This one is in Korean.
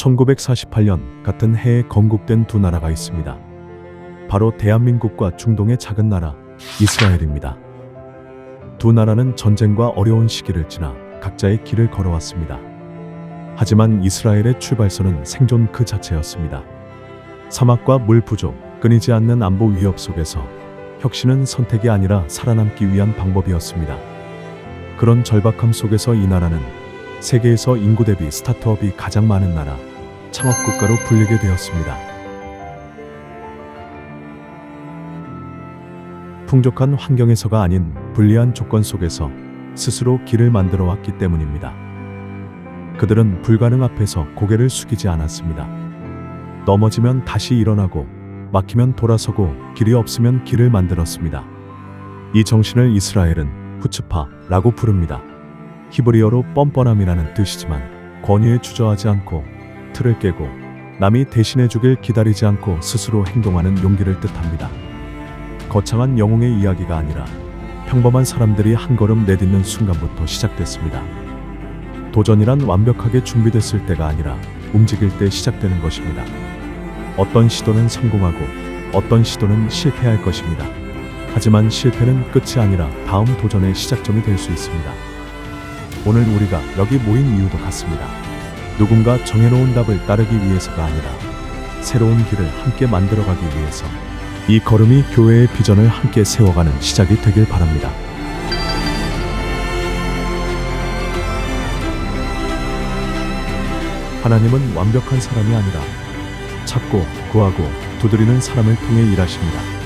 1948년 같은 해에 건국된 두 나라가 있습니다. 바로 대한민국과 중동의 작은 나라 이스라엘입니다. 두 나라는 전쟁과 어려운 시기를 지나 각자의 길을 걸어왔습니다. 하지만 이스라엘의 출발선은 생존 그 자체였습니다. 사막과 물 부족, 끊이지 않는 안보 위협 속에서 혁신은 선택이 아니라 살아남기 위한 방법이었습니다. 그런 절박함 속에서 이 나라는 세계에서 인구 대비 스타트업이 가장 많은 나라, 창업 국가로 불리게 되었습니다. 풍족한 환경에서가 아닌 불리한 조건 속에서 스스로 길을 만들어 왔기 때문입니다. 그들은 불가능 앞에서 고개를 숙이지 않았습니다. 넘어지면 다시 일어나고 막히면 돌아서고 길이 없으면 길을 만들었습니다. 이 정신을 이스라엘은 후츠파라고 부릅니다. 히브리어로 뻔뻔함이라는 뜻이지만 권위에 주저하지 않고 틀을 깨고 남이 대신해 주길 기다리지 않고 스스로 행동하는 용기를 뜻합니다. 거창한 영웅의 이야기가 아니라 평범한 사람들이 한 걸음 내딛는 순간부터 시작됐습니다. 도전이란 완벽하게 준비됐을 때가 아니라 움직일 때 시작되는 것입니다. 어떤 시도는 성공하고 어떤 시도는 실패할 것입니다. 하지만 실패는 끝이 아니라 다음 도전의 시작점이 될 수 있습니다. 오늘 우리가 여기 모인 이유도 같습니다. 누군가 정해놓은 답을 따르기 위해서가 아니라 새로운 길을 함께 만들어가기 위해서 이 걸음이 교회의 비전을 함께 세워가는 시작이 되길 바랍니다. 하나님은 완벽한 사람이 아니라 찾고 구하고 두드리는 사람을 통해 일하십니다.